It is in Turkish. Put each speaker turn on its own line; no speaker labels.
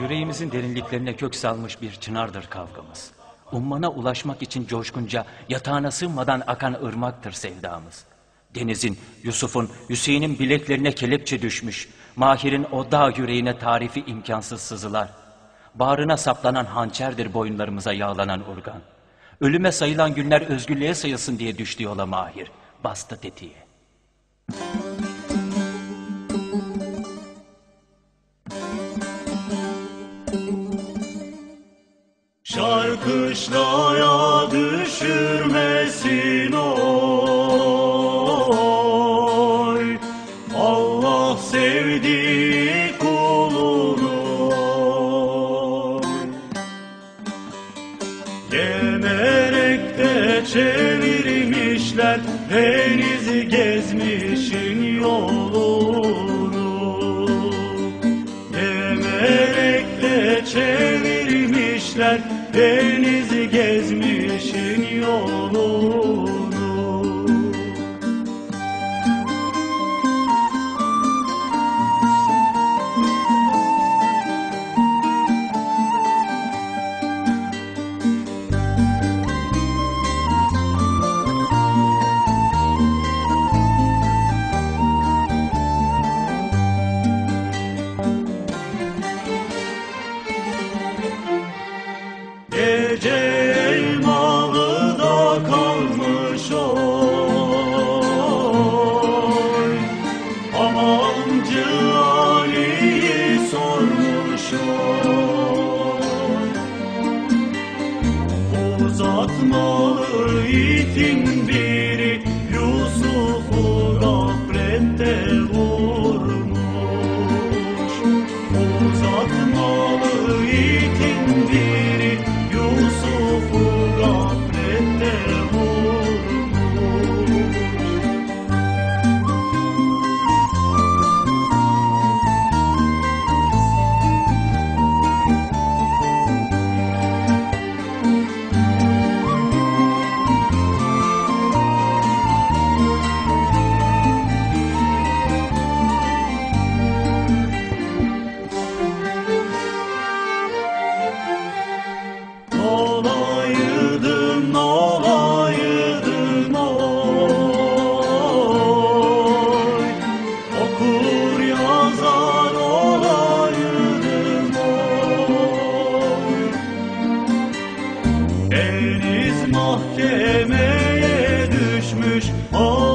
Yüreğimizin derinliklerine kök salmış bir çınardır kavgamız. Ummana ulaşmak için coşkunca yatağına sığmadan akan ırmaktır sevdamız. Deniz'in, Yusuf'un, Hüseyin'in bileklerine kelepçe düşmüş. Mahir'in o dağ yüreğine tarifi imkansız sızılar. Bağrına saplanan hançerdir boyunlarımıza yağlanan urgan. Ölüme sayılan günler özgürlüğe sayılsın diye düştü yola Mahir. Bastı tetiğe.
Şarkışlaya düşürmesin oy. Allah sevdiği kulunu Gemerek de çevirmişler Denizi gezmişin yolunu Denizi gezmişin yolunu oy. Sormuş Uzatmalı itin biri Yusuf'u gaflette vurmuş. Uzatmalı itin biri Yusuf'u gaflette vurmuş. Deniz mahkemeye düşmüş. Oh.